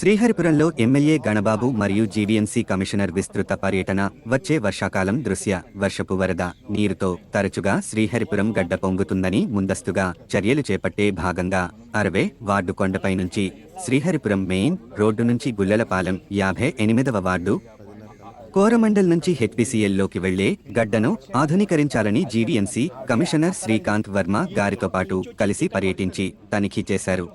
శ్రీహరిపురంలో MLA Ganababu మరియు GVMC commissioner విస్తృత పర్యటన వచ్చే వర్షాకాలం దృశ్య వర్షపు వరద నీరుతో తరచుగా శ్రీహరిపురం గడ్డ పొంగుతుందని ముందస్తుగా చర్యలు చేపట్టే భాగంగా అరవే వార్డు కొండపై నుంచి శ్రీహరిపురం మెయిన్ రోడ్డు నుంచి గుల్లలపాలెం యాభై ఎనిమిదవ వార్డు కోరమండల్ నుంచి హెచ్పిసిఎల్లోకి వెళ్ళే గడ్డను ఆధునీకరించాలని జీవీఎంసీ కమిషనర్ శ్రీకాంత్ వర్మ గారితో పాటు కలిసి పర్యటించి తనిఖీ చేశారు.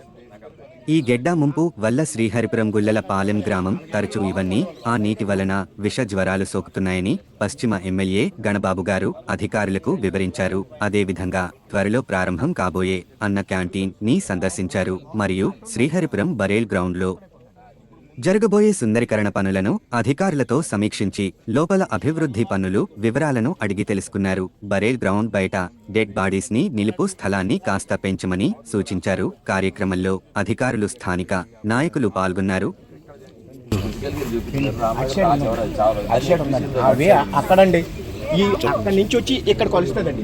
ఈ గెడ్డ ముంపు వల్ల శ్రీహరిపురం గుల్లల పాలెం గ్రామం తరచూ ఇవన్నీ ఆ నీటి వలన విష జ్వరాలు సోకుతున్నాయని పశ్చిమ ఎమ్మెల్యే గణబాబు గారు అధికారులకు వివరించారు. అదేవిధంగా త్వరలో ప్రారంభం కాబోయే అన్న క్యాంటీన్ని సందర్శించారు. మరియు శ్రీహరిపురం బరేల్ గ్రౌండ్లో జరగబోయే సుందరీకరణ పనులను అధికారులతో సమీక్షించి లోపల అభివృద్ధి పనులు వివరాలను అడిగి తెలుసుకున్నారు బరేల్ గ్రౌండ్ బయట డెడ్ బాడీస్ని నిలుపు స్థలాన్ని కాస్త పెంచమని సూచించారు కార్యక్రమంలో అధికారులు స్థానిక నాయకులు పాల్గొన్నారు అక్కడండి ఈ అక్కడి నుంచి వచ్చి ఇక్కడ కలుస్తుందండి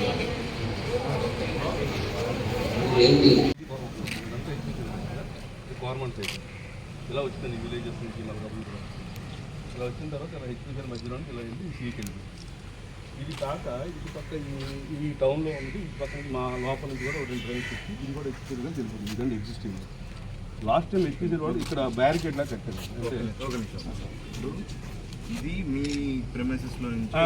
ఉండదు. గవర్నమెంట్ సైడ్ ఇలా వచ్చిందండి విలేజెస్ నుంచి కూడా. ఇలా వచ్చిన తర్వాత ఇలా హెచ్పి మధ్యలో ఇలా వెళ్ళి సీకి వెళ్ళింది. ఇది కాక ఇది పక్క ఈ- ఈ టౌన్లో ఉంది ఈ పక్క మా లోపల నుంచి కూడా ఒక రెండు డ్రైన్స్ ఇచ్చి ఇది కూడా హెచ్పి గా తెలుస్తుంది ఇదండి existing last time HP road ఇక్కడ బ్యారికేడ్ లా కట్టారు. ఇది మీ ప్రెమిసెస్లో నుంచి ఆ.